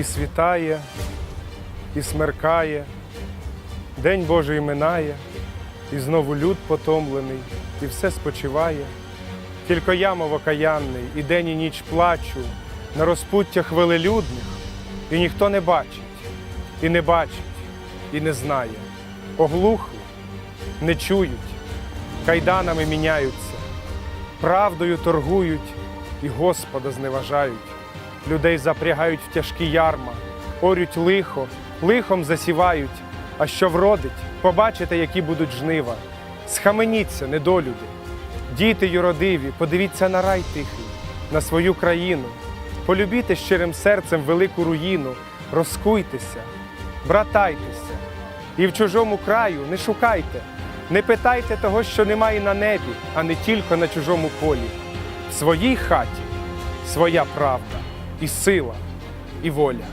І світає, і смеркає, День Божий минає, і знову люд потомлений, і все спочиває. Тільки я, мов окаянний, і день і ніч плачу на розпуттях велелюдних, і ніхто не бачить, і не бачить, і не знає. Оглухли, не чують, кайданами міняються, правдою торгують і Господа зневажають. Людей запрягають в тяжкі ярма, орють лихо, лихом засівають. А що вродить, побачите, які будуть жнива. Схаменіться, недолюди. Діти юродиві, подивіться на рай тихий, на свою країну. Полюбіте щирим серцем велику руїну, розкуйтеся, братайтеся. І в чужому краю не шукайте, не питайте того, що немає на небі, а не тільки на чужому полі. В своїй хаті своя правда і сила, і воля.